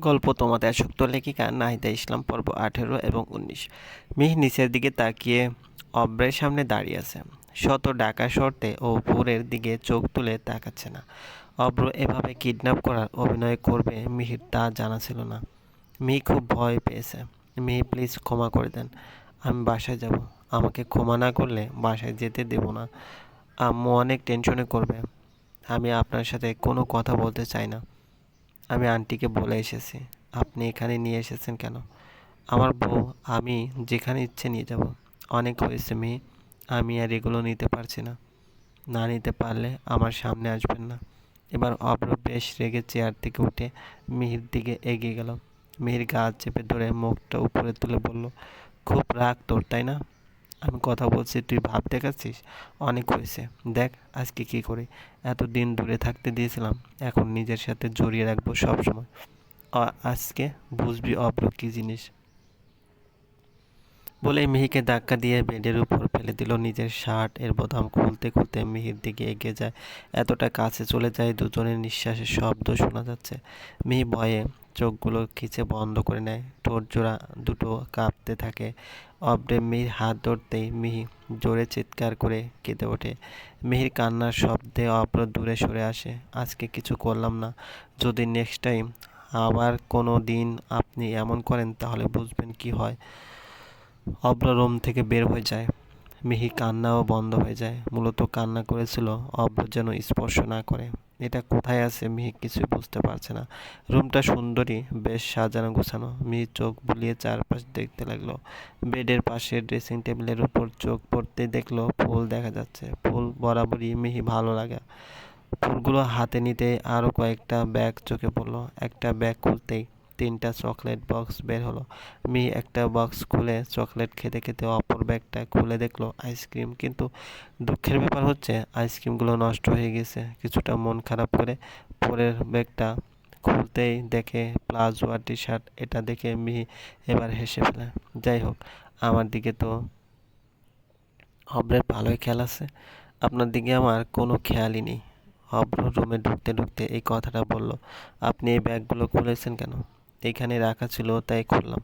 গল্প তোমাদের আসক্ত লেখিকা নাহিদা ইসলাম, পর্ব আঠেরো এবং উনিশ। মিহি নিচের দিকে তাকিয়ে অব্রের সামনে দাঁড়িয়ে আছে। শত ডাকা শর্তে ও উপরের দিকে চোখ তুলে তাকাচ্ছে না। অব্র এভাবে কিডন্যাপ করার অভিনয় করবে মিহির তা জানা ছিল না। মিহি খুব ভয় পেয়েছে। মিহি, প্লিজ ক্ষমা করে দেন। আমি বাসায় যাব। আমাকে ক্ষমা না করলে বাসায় যেতে দেব না। আম্মু অনেক টেনশনে করবে। আমি আপনার সাথে কোনো কথা বলতে চাই না। আমি আন্টিকে বলে এসেছি, আপনি এখানে নিয়ে এসেছেন কেন? আমার বউ, আমি যেখানে ইচ্ছে নিয়ে যাব। অনেক হয়েছে মেয়ে, আমি আর এগুলো নিতে পারছি না। না নিতে পারলে আমার সামনে আসবেন না। এবার অব্র বেশ রেগে চেয়ার থেকে উঠে মিহির দিকে এগিয়ে গেল। মিহির গা চেপে ধরে মুখটা উপরে তুলে বলল, খুব রাগ তোর, তাই না? আমি কথা বলছি, তুই ভাব দেখাচ্ছিস? অনেক হয়েছে। দেখ, আজকে কী করি? এত দিন দূরে থাকতে দিয়েছিলাম, এখন নিজের সাথে জড়িয়ে রাখব সব সময় আজকে বুঝবি অব্র কী জিনিস। বলে মিহিকে ধাক্কা দিয়ে বেডের উপর ফেলে দিল। নিজের শার্ট, এর বোতাম খুলতে খুলতে মিহির দিকে এগিয়ে যায়। এতটা কাছে চলে যায়, দুজনের নিঃশ্বাসের শব্দ শোনা যাচ্ছে। মিহি ভয়ে চোখগুলো খিচে বন্ধ করে নেয়। ঠোঁট জোড়া দুটো কাঁপতে থাকে। অবডে মিহির হাত ধরতেই মিহি জোরে চিৎকার করে কেঁদে ওঠে। মিহির কান্নার শব্দে অব্র দূরে সরে আসে। আজকে কিছু করলাম না। যদি নেক্সট টাইম আবার কোনো দিন আপনি এমন করেন, তাহলে বুঝবেন কি হয়। অব্র রোম থেকে বের হয়ে যায়। মিহি কান্নাও বন্ধ হয়ে যায়। মূলত কান্না করেছিল অব্র যেন স্পর্শ না করে। এটা কোথায় আছে মিহি কিছুই বুঝতে পারছে না। রুমটা সুন্দরী, বেশ সাজানো গোছানো। মিহি চোখ বুলিয়ে চারপাশ দেখতে লাগল। বেডের পাশে ড্রেসিং টেবিলের উপর চোখ পড়তে দেখল ফুল দেখা যাচ্ছে। ফুল বরাবরই মিহি ভালো লাগে। ফুলগুলো হাতে নিতে আরও কয়েকটা ব্যাগ চোখে পড়ল। একটা ব্যাগ খুলতেই তিনটা চকলেট বক্স বের হলো। মি একটা বক্স খুলে চকলেট খেতে খেতে অপর ব্যাগটা খুলে দেখল আইসক্রিম। কিন্তু দুঃখের ব্যাপার হচ্ছে আইসক্রিমগুলো নষ্ট হয়ে গেছে। কিছুটা মন খারাপ করে পরের ব্যাগটা খুলতেই দেখে প্লাজো আর টি শার্ট এটা দেখে মিহি এবার হেসে ফেলে, যাই হোক, আমার দিকে তো অব্রের ভালোই খেয়াল আছে। আপনার দিকে আমার কোনো খেয়ালই নেই। অব্র রুমে ঢুকতে ঢুকতে এই কথাটা বলল, আপনি এই ব্যাগগুলো খুলেছেন কেন? এখানে রাখা ছিল, তাই খুললাম।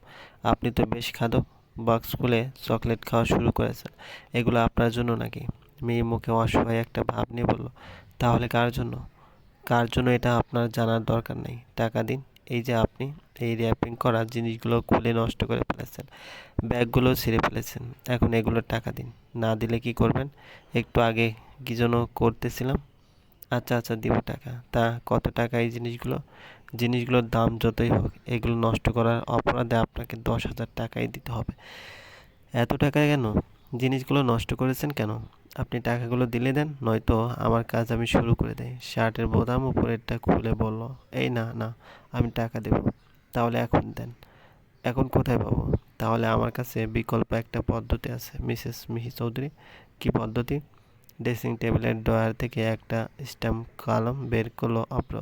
আপনি তো বেশ খাদক বক্স খুলে চকলেট খাওয়া শুরু করেছেন। এগুলো আপনার জন্য নাকি? মেয়ে মুখে অসহায় একটা ভাব নিয়ে বলল, তাহলে কার জন্য? কার জন্য এটা আপনার জানার দরকার নেই? টাকা দিন। এই যে আপনি এই র্যাপিং করা জিনিসগুলো খুলে নষ্ট করে ফেলেছেন। ব্যাগগুলো ছিঁড়ে ফেলেছেন। এখন এগুলোর টাকা দিন। না দিলে কি করবেন? একটু আগে কী জন্য করতেছিলাম। আচ্ছা আচ্ছা দিব টাকা। তা কত টাকা এই জিনিসগুলো? জিনিসগুলোর দাম যতই হোক, এগুলো নষ্ট করার অপরাধে আপনাকে দশ হাজার টাকাই দিতে হবে। এত টাকা কেন? জিনিসগুলো নষ্ট করেছেন কেন? আপনি টাকাগুলো দিলে দেন, নয়তো আমার কাজ আমি শুরু করে দেয় শার্টের বোতাম উপরেরটা খুলে বলল, এই না না, আমি টাকা দেব। তাহলে এখন দেন। এখন কোথায় পাবো? তাহলে আমার কাছে বিকল্প একটা পদ্ধতি আছে। মিসেস মিহি চৌধুরী, কী পদ্ধতি? ড্রেসিং টেবিলের ড্রয়ার থেকে একটা স্ট্যাম্প কলম বের করল অপ্র,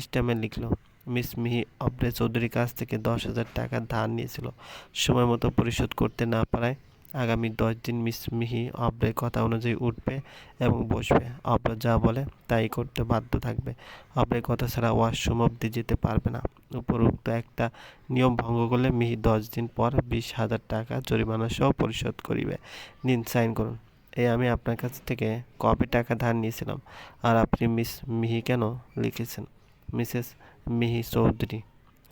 স্ট্যাম্পে লিখলো মিস মিহি অব্রে চৌধুরীর কাছ থেকে দশ হাজার টাকা ধার নিয়েছিল। সময় মতো পরিশোধ করতে না পারায় আগামী দশ দিন মিস মিহি অব্রের কথা অনুযায়ী উঠবে এবং বসবে। অব্র যা বলে তাই করতে বাধ্য থাকবে। অব্রের কথা ছাড়া ওয়াশরুম অব্দি যেতে পারবে না। উপরোক্ত একটা নিয়ম ভঙ্গ করলে মিহি দশ দিন পর বিশ হাজার টাকা জরিমানা সহ পরিশোধ করিবে। নিন, সাইন করুন। এই আমি আপনার কাছ থেকে কবে টাকা ধার নিয়েছিলাম? আর আপনি মিস মিহি কেন লিখেছেন? মিসেস মিহি চৌধুরী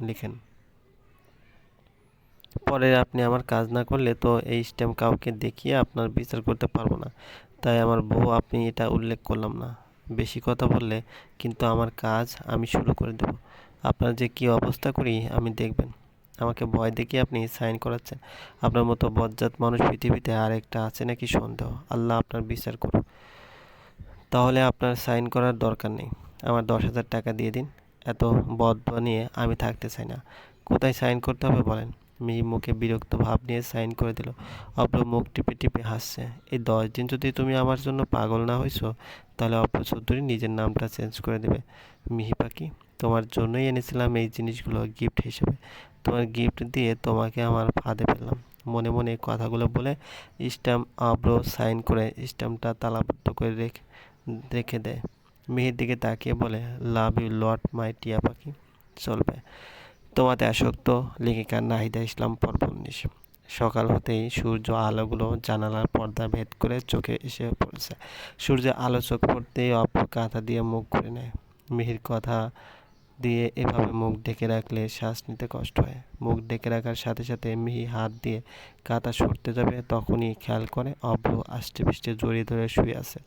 লিখেন। পরে আপনি আমার কাজ না করলে তো এই স্ট্যাম্প কাউকে দেখিয়ে আপনার বিচার করতে পারব না। তাই আমার বউ, আপনি এটা উল্লেখ করলাম না। বেশি কথা বললে কিন্তু আমার কাজ আমি শুরু করে দেব। আপনার যে কি অবস্থা করি আমি দেখবেন। আমাকে ভয় দেখিয়ে আপনি সাইন করাচ্ছেন। আপনার মতো বজ্জাত মানুষ পৃথিবীতে আর একটা আছে নাকি সন্দেহ? আল্লাহ আপনার বিচার করুক। তাহলে আপনার সাইন করার দরকার নেই। আমার দশ হাজার টাকা দিয়ে দিন। এত বদ নিয়ে আমি থাকতে চাই না। কোথায় সাইন করতে হবে বলেন? মিহি মুখে বিরক্ত ভাব নিয়ে সাইন করে দিল। অপ্র মুখ টিপে টিপে হাসছে। এই দশ দিন যদি তুমি আমার জন্য পাগল না হয়েছো তাহলে অপ্র চৌধুরী নিজের নামটা চেঞ্জ করে দেবে। মিহি পাখি, তোমার জন্যই এনেছিলাম এই জিনিসগুলো গিফট হিসেবে। তোমার গিফট দিয়ে তোমাকে আমার ফাঁদে ফেললাম। মনে মনে কথাগুলো বলে স্ট্যাম্প অব্র সাইন করে স্ট্যাম্পটা তালাবদ্ধ করে রেখে রেখে দেয়। মেয়ের দিকে তাকিয়ে বলে লাভ ইউ লট মাই টিয়া পাখি। চলবে। তোমাতে আসক্ত লেখিকা নাহিদা ইসলাম পরবর্নিশ সকাল হতেই সূর্য আলোগুলো জানালার পর্দা ভেদ করে চোখে এসে পড়েছে। সূর্য আলো চোখ পড়তেই অপর কাঁথা দিয়ে মুখ করে নেয়। মিহির কথা দিয়ে এভাবে মুখ ঢেকে রাখলে শ্বাস নিতে কষ্ট হয়। মুখ ঢেকে রাখার সাথে সাথে মিহি হাত দিয়ে কাঁথা সরতে যাবে, তখনই খেয়াল করে অভ্র আষ্টে পিষ্টে জড়িয়ে ধরে শুয়ে আছে।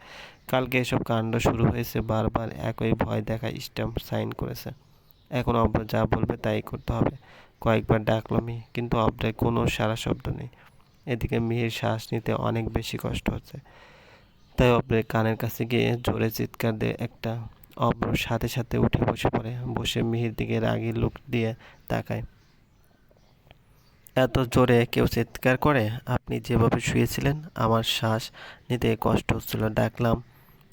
কালকে এসব কাণ্ড শুরু হয়েছে, বারবার একই ভয় দেখা স্ট্যাম্প সাইন করেছে। এখন অভ্র যা বলবে তাই করতে হবে। কয়েকবার ডাকলো মিহি, কিন্তু অভ্রের কোনো সারা শব্দ নেই। এদিকে মিহির শ্বাস নিতে অনেক বেশি কষ্ট হচ্ছে। তাই অভ্রের কানের কাছে গিয়ে জোরে চিৎকার দিয়ে একটা অভ্র সাথে সাথে উঠে বসে পড়ে, বসে মিহির দিকে রাগি লুক দিয়ে তাকায়। এত জোরে কেউ চিৎকার করে? আপনি যেভাবে শুয়েছিলেন, আমার শ্বাস নিতে কষ্ট হচ্ছিল, ডাকলাম,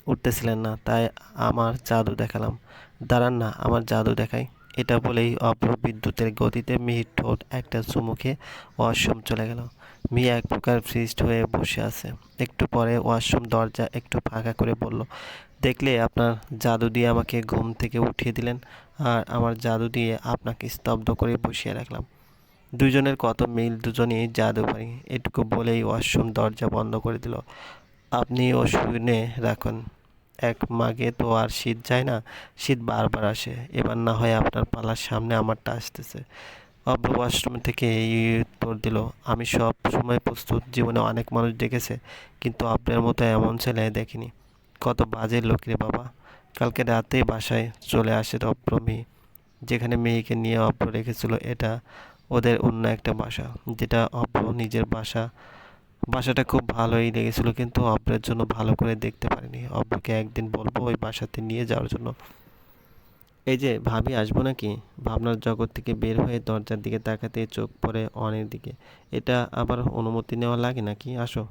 উঠতেছিলেন না, তাই আমার জাদু দেখালাম। দাঁড়ান না, আমার জাদু দেখাই। এটা বলেই অভ্র বিদ্যুতের গতিতে মিহির ঠোঁট একটা চুমুখে ওয়াশরুম চলে গেল। মিহি এক প্রকার ফ্রিজড হয়ে বসে আছে। একটু পরে ওয়াশরুম দরজা একটু ফাঁকা করে বলল দেখলে আপনার জাদু দিয়ে আমাকে ঘুম থেকে উঠিয়ে দিলেন আর আমার জাদু দিয়ে আপনাকে স্তব্ধ করে বসিয়ে রাখলাম। দুজনের কত মিল দুজনেই জাদু পারি এটুকু বলেই ওয়াশরুম দরজা বন্ধ করে দিল। আপনিও শুনে রাখুন, এক মাগে তো আর শীত যায় না, শীত বারবার আসে। এবার না হয় আপনার পালার সামনে আমারটা আসতেছে। অভ্র ওয়াশরুম থেকে এই উত্তর দিল, আমি সব সময় প্রস্তুত, জীবনে অনেক মানুষ দেখেছে, কিন্তু অভ্রের মতো এমন ছেলে দেখিনি। কত বাজে লোক রে বাবা। কালকে রাতেই বাসায় চলে আসে অভ্র মেয়ে যেখানে মেয়েকে নিয়ে অপ্র রেখেছিল এটা ওদের অন্য একটা বাসা, যেটা অপ্র নিজের বাসা। বাসাটা খুব ভালোই লেগেছিল, কিন্তু অপ্রের জন্য ভালো করে দেখতে পারিনি। অভ্রকে একদিন বলব ওই বাসাতে নিয়ে যাওয়ার জন্য। এই যে, ভাবি, আসব নাকি? ভাবনার জগৎ থেকে বের হয়ে দরজার দিকে তাকাতে চোখ পড়ে অনের দিকে। এটা আবার অনুমতি নেওয়া লাগে নাকি? আসো।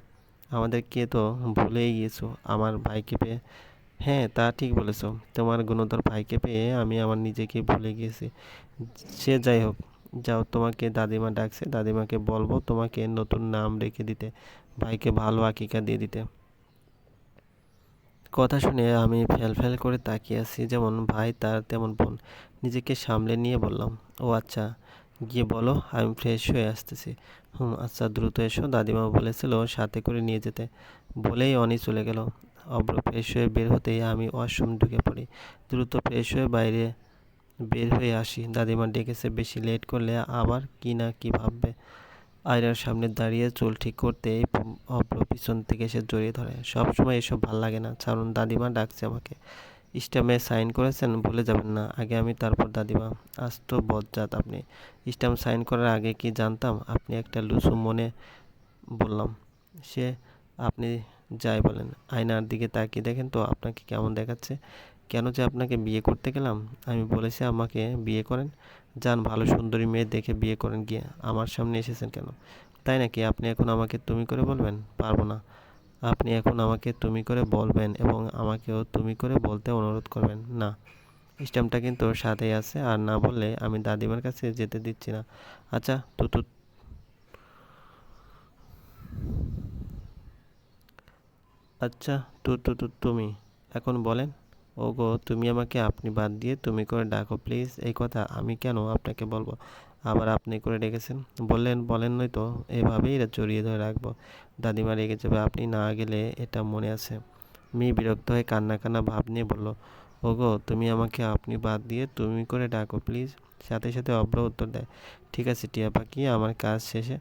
আমাদেরকে তো ভুলেই গিয়েছো আমার ভাইকে পেয়ে। হ্যাঁ তা ঠিক বলেছ। তোমার গুণধর ভাইকে পেয়ে আমি আমার নিজেকে ভুলে গিয়েছি সে যাই হোক, যাও, তোমাকে দাদিমা ডাকছে। দাদিমাকে বলব তোমাকে নতুন নাম রেখে দিতে, ভাইকে ভালো আকিকা দিয়ে দিতে। কথা শুনে আমি ফেল ফেল করে তাকিয়ে আছি, যেমন ভাই তার তেমন বোন। নিজেকে সামলে নিয়ে বললাম, ও আচ্ছা গিয়ে বলো, আমি ফ্রেশ হয়ে আসতেছি। হুম আচ্ছা দ্রুত এসো, দাদিমা বলেছিল সাথে করে নিয়ে যেতে। বলেই অনি চলে গেল। অব্র ফ্রেশ হয়ে বের হতেই আমি ওয়াশরুম ঢুকে পড়ি। দ্রুত ফ্রেশ হয়ে বাইরে বের হয়ে আসি। দাদিমা ডেকেছে, বেশি লেট করলে আবার কি না কি ভাববে। আয়রার সামনে দাঁড়িয়ে চুল ঠিক করতে অব্র পিছন থেকে এসে জড়িয়ে ধরে। সব সময় এসব ভালো লাগে না, ছাড়ুন, দাদিমা ডাকছে আমাকে। স্ট্যাম্পে সাইন করেছেন ভুলে যাবেন না। আগে আমি, তারপর দাদিমা। আজ তো বজ্জাত আপনি। স্ট্যাম্প সাইন করার আগে কি জানতাম? আপনি একটা লুসু মনে বললাম। সে আপনি যাই বলেন, আয়নার দিকে তাকিয়ে দেখেন তো আপনাকে কেমন দেখাচ্ছে। কেন যে আপনাকে বিয়ে করতে গেলাম? আমি বলেছি আমাকে বিয়ে করেন। যান, ভালো সুন্দরী মেয়ে দেখে বিয়ে করেন গিয়ে। আমার সামনে এসেছেন কেন? তাই নাকি? আপনি এখন আমাকে তুমি করে বলবেন? পারব না। আপনি এখন আমাকে তুমি করে বলবেন এবং আমাকেও তুমি করে বলতে অনুরোধ করবেন। না, স্ট্যাম্পটা কিন্তু সাথেই আছে আর না বললে আমি দাদিমার কাছে যেতে দিচ্ছি না। আচ্ছা তো তো আচ্ছা তো তো তুমি এখন বলেন। ওগো, তুমি আমাকে আপনি বাদ দিয়ে তুমি করে ডাকো, প্লিজ। এই কথা আমি কেন আপনাকে বলব? আবার আপনি করে ডেকেছেন। বললেন, বলেন নয় তো, এভাবেই এটা জড়িয়ে ধরে রাখব। দাদিমা রেগে যাবে, আপনি না গেলে এটা মনে আছে। মেয়ে বিরক্ত হয়ে কান্না কান্না ভাব নিয়ে বলল, ওগো, তুমি আমাকে আপনি বাদ দিয়ে তুমি করে ডাকো, প্লিজ। সাথে সাথে অব্র উত্তর দেয়, ঠিক আছে টিয়া পাখি, আমার কাজ শেষে।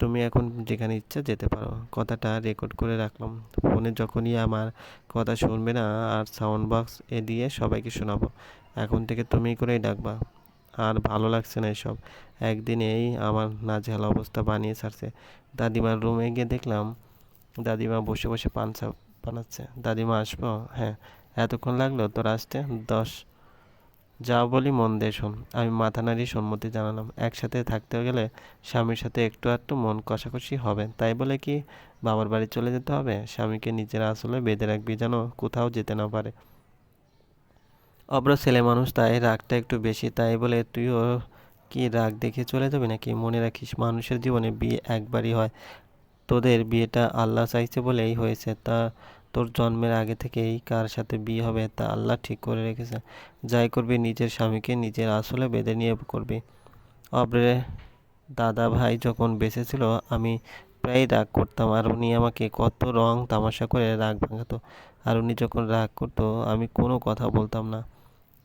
তুমি এখন যেখানে ইচ্ছা যেতে পারো। কথাটা রেকর্ড করে রাখলাম। ফোনে যখনই আমার কথা শুনবে না, আর সাউন্ড বক্স এ দিয়ে সবাইকে শোনাবো। এখন থেকে তুমিই করেই ডাকবা। আর ভালো লাগছে না এসব। একদিন এই আমার নাজেহাল অবস্থা বানিয়ে ছাড়ছে। দাদিমার রুমে গিয়ে দেখলাম, দাদিমা বসে বসে পান বানাচ্ছে। দাদিমা আসব? হ্যাঁ। এতক্ষণ লাগল তোর আসতে? দশ। যা বলি মন দিয়ে শোন। আমি মাথা নাড়ি সম্মতি জানালাম। একসাথে থাকতে গেলে স্বামীর সাথে একটু একটু মন কষাকষি হবে। তাই বলে কি, বাবার বাড়ি চলে যেতে হবে? স্বামীকে নিজের আসলে বেঁধে রাখবি যেন কোথাও যেতে না পারে। অব্র ছেলে মানুষ, তাই রাগটা একটু বেশি। তাই বলে, তুইও কি রাগ দেখে চলে যাবি নাকি? মনে রাখিস, মানুষের জীবনে বিয়ে একবারই হয়। তোদের বিয়েটা আল্লাহ চাইছে বলেই হয়েছে। তা তোর জন্মের আগে থেকেই কার সাথে বিয়ে হবে, তা আল্লাহ ঠিক করে রেখেছে। যাই করবি, নিজের স্বামীকে নিজের আসলে বেঁধে নিয়ে করবি। অব্রে দাদা ভাই যখন বেঁচে ছিল আমি প্রায় রাগ করতাম। আর উনি আমাকে কত রং তামাশা করে রাগ ভাঙাতো। আর উনি যখন রাগ করতো, আমি কোনো কথা বলতাম না।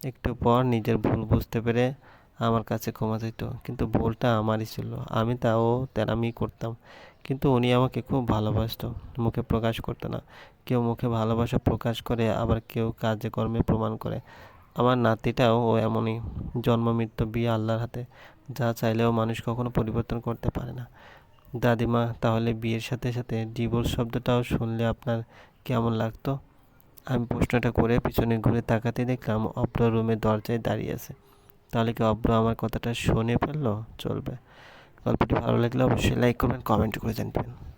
একটু পর নিজের ভুল বুঝতে পেরে আমার কাছে ক্ষমা চাইত। কিন্তু ভুলটা আমারই ছিল। আমি তাও তেরামি করতাম। কিন্তু উনি আমাকে খুব ভালোবাসতো। মুখে প্রকাশ করতো না। কেউ মুখে ভালোবাসা প্রকাশ করে, আবার কেউ কাজে কর্মে প্রমাণ করে। আমার নাতিটাও ও এমনই। জন্ম, মৃত্যু, বিয়ে আল্লাহর হাতে। যা চাইলেও মানুষ কখনো পরিবর্তন করতে পারে না। দাদিমা, তাহলে বিয়ের সাথে সাথে ডিভোর্স শব্দটাও শুনলে আপনার কেমন লাগতো? আমি প্রশ্নটা করে পিছনে ঘুরে তাকাতে দেখলাম অব্র রুমের দরজায় দাঁড়িয়ে আছে। তাহলে কি অব্র আমার কথাটা শুনে ফেলল? চলবে। গল্পটি ভালো লাগলে অবশ্যই লাইক করবেন কমেন্ট করে জানবেন।